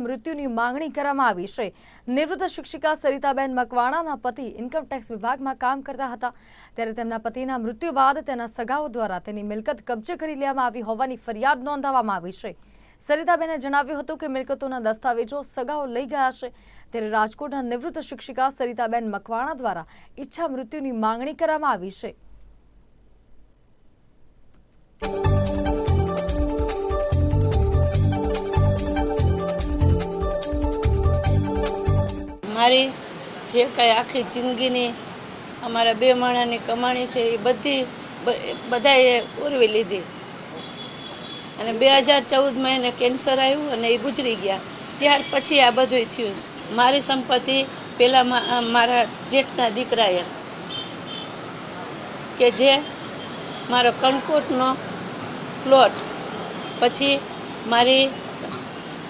મૃત્યુની માંગણી કરવામાં આવી છે. નિવૃત્ત શિક્ષિકા સરિતાબેન મકવાણાના પતિ ઇન્કમટેક્સ વિભાગમાં કામ કરતા હતા. ત્યારે તેમના પતિના મૃત્યુ બાદ તેના સગાઓ દ્વારા તેની મિલકત કબજે કરી લેવામાં આવી હોવાની ફરિયાદ નોંધાવવામાં આવી છે. સરિતાબેને જણાવ્યું હતું કે મિલકતોના દસ્તાવેજો સગાઓ લઈ ગયા છે. ત્યારે રાજકોટના નિવૃત્ત શિક્ષિકા સરિતાબેન મકવાણા દ્વારા ઈચ્છા મૃત્યુની માંગણી કરવામાં આવી છે. મારી જે કાંઈ આખી જિંદગીની અમારા બે માણાની કમાણી છે, એ બધી બધાએ ઉરવી લીધી. અને બે હજાર ચૌદમાં એને કેન્સર આવ્યું અને એ ગુજરી ગયા. ત્યાર પછી આ બધું થયું. મારી સંપત્તિ પહેલાં મારા જેઠના દીકરાએ. કે જે મારો કણકોટનો પ્લોટ, પછી મારી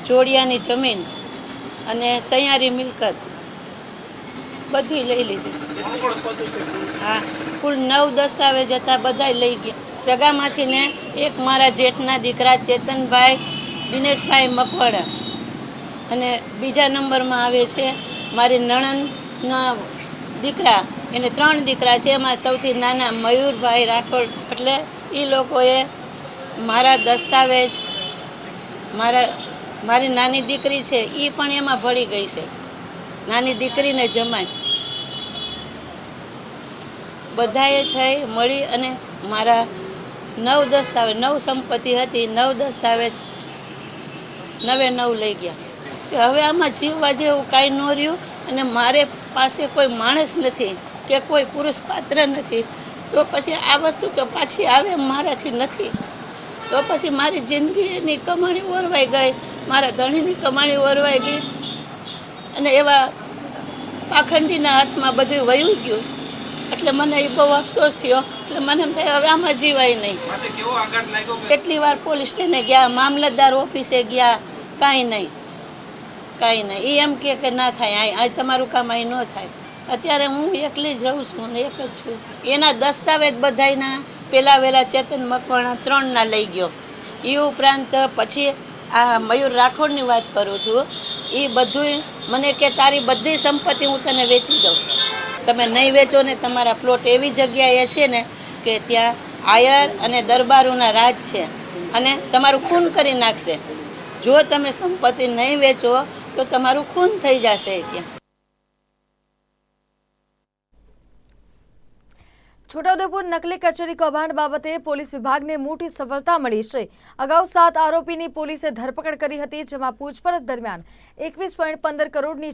જોડિયાની જમીન અને સૈયારી મિલકત બધું લઈ લીધું. હા, કુલ નવ દસ્તાવેજ હતા, બધાય લઈ ગયા. સગામાંથી ને એક મારા જેઠના દીકરા ચેતનભાઈ, દિનેશભાઈ મકવાડા અને બીજા નંબરમાં આવે છે મારી નણંદના દીકરા. એને ત્રણ દીકરા છે, એમાં સૌથી નાના મયુરભાઈ રાઠોડ. એટલે એ લોકોએ મારા દસ્તાવેજ, મારા, મારી નાની દીકરી છે એ પણ એમાં ભળી ગઈ છે. નાની દીકરીને જમાય. બધાએ થઈ, મળી અને મારા નવ દસ્તાવેજ, નવ સંપત્તિ હતી, નવ દસ્તાવેજ નવે નવ લઈ ગયા. કે હવે આમાં જીવવા જેવું કાંઈ ન રહ્યું અને મારે પાસે કોઈ માણસ નથી કે કોઈ પુરુષ પાત્ર નથી, તો પછી આ વસ્તુ તો પાછી આવે મારાથી નથી. તો પછી મારી જિંદગીની કમાણી ઓરવાઈ ગઈ, મારા ધણીની કમાણી ઓરવાઈ ગઈ. અને એવા પાખંડીના હાથમાં બધું વયું ગયું. એટલે મને એ બહુ અફસોસ થયો. એટલે મને એમ થાય હવે આમાં જીવાય નહીં. કેટલી વાર પોલીસ સ્ટેશને ગયા મામલતદાર ઓફિસે ગયા કાંઈ નહીં. કાંઈ નહીં. એ એમ કે ના થાય અહીં તમારું કામ અહીં ન થાય. અત્યારે હું એકલી જ રહું છું ને એક જ છું. એના દસ્તાવેજ બધાયના પહેલાં વેલા ચેતન મકવાણા ત્રણના લઈ ગયો. એ ઉપરાંત પછી આ મયુર રાઠોડની વાત કરું છું. એ બધું મને કે તારી બધી સંપત્તિ હું તને વેચી દઉં. તમે નહીં વેચો ને તમારા પ્લોટ એવી જગ્યાએ છે ને કે ત્યાં આયર અને દરબારોના રાજ છે. અને તમારું ખૂન કરી નાખશે. જો તમે સંપત્તિ નહીં વેચો, તો તમારું ખૂન થઈ જશે ત્યાં. છોટાઉદેપુર નકલી કચેરી કૌભાંડ બાબતે પોલીસ વિભાગને મોટી સફળતા મળી છે. અગાઉ સાત આરોપીની પોલીસે ધરપકડ કરી હતી, જેમાં પૂછપરછ દરમિયાન એકવીસ પોઈન્ટ પંદર કરોડની